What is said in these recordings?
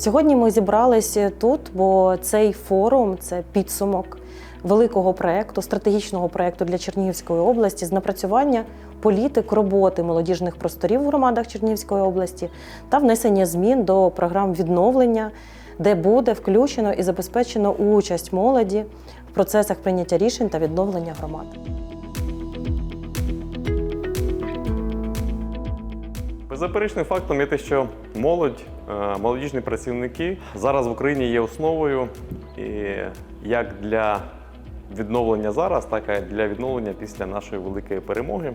Сьогодні ми зібралися тут, бо цей форум це підсумок великого проекту, стратегічного проекту для Чернігівської області з напрацювання політик роботи молодіжних просторів в громадах Чернігівської області та внесення змін до програм відновлення, де буде включено і забезпечено участь молоді в процесах прийняття рішень та відновлення громад. Беззаперечним фактом є те, що молодь, е, молодіжні працівники зараз в Україні є основою і як для відновлення зараз, так і для відновлення після нашої великої перемоги,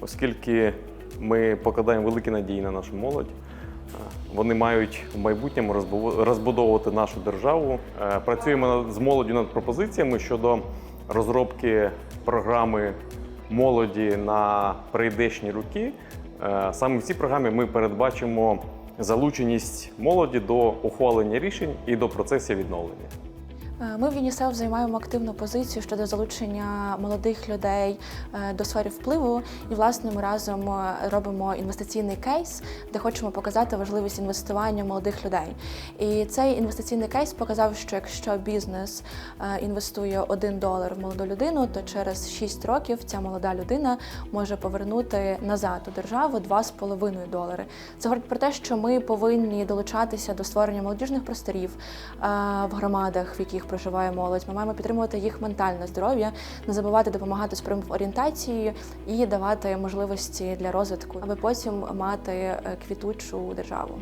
оскільки ми покладаємо великі надії на нашу молодь. Е, Вони мають в майбутньому розбудовувати нашу державу. Е, Працюємо з молоддю над пропозиціями щодо розробки програми молоді на прийдешні роки. Е, Саме в цій програмі ми передбачимо залученість молоді до ухвалення рішень і до процесів відновлення. Е, Ми в ЮНІСЕФ займаємо активну позицію щодо залучення молодих людей е, до сфери впливу. І, власне, ми разом е, робимо інвестиційний кейс, де хочемо показати важливість інвестування молодих людей. І цей інвестиційний кейс показав, що якщо бізнес інвестує 1 долар в молоду людину, то через 6 років ця молода людина може повернути назад у державу 2,5 долари. Це говорить про те, що ми повинні долучатися до створення молодіжних просторів в громадах, в яких проживає молодь. Ми маємо підтримувати їх ментальне здоров'я, не забувати допомагати з орієнтацією і давати можливості для розвитку, аби потім мати е, квітучу державу.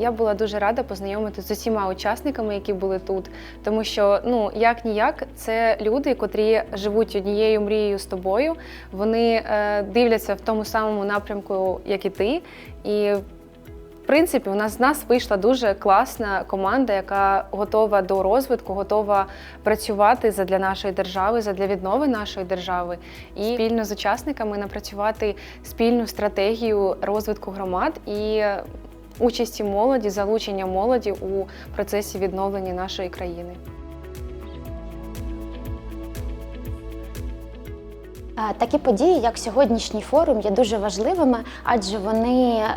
Я була дуже рада познайомитися з усіма учасниками, які були тут, тому що ну як ніяк, це люди, котрі живуть однією мрією з тобою. Вони е, дивляться в тому самому напрямку, як і ти. І принципі, у нас з нас вийшла дуже класна команда, яка готова до розвитку, готова працювати задля нашої держави, задля віднови нашої держави, і спільно з учасниками напрацювати спільну стратегію розвитку громад і участі молоді, залучення молоді у процесі відновлення нашої країни. Такі події, як сьогоднішній форум, є дуже важливими, адже вони е,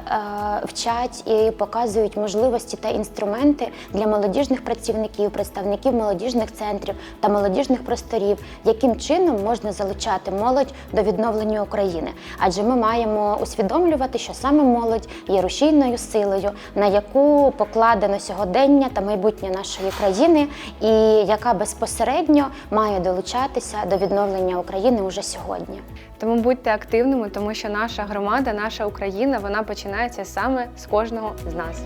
вчать і показують можливості та інструменти для молодіжних працівників, представників молодіжних центрів та молодіжних просторів, яким чином можна залучати молодь до відновлення України. Адже ми маємо усвідомлювати, що саме молодь є рушійною силою, на яку покладено сьогодення та майбутнє нашої країни, і яка безпосередньо має долучатися до відновлення України уже сьогодні. Тому будьте активними, тому що наша громада, наша Україна, вона починається саме з кожного з нас.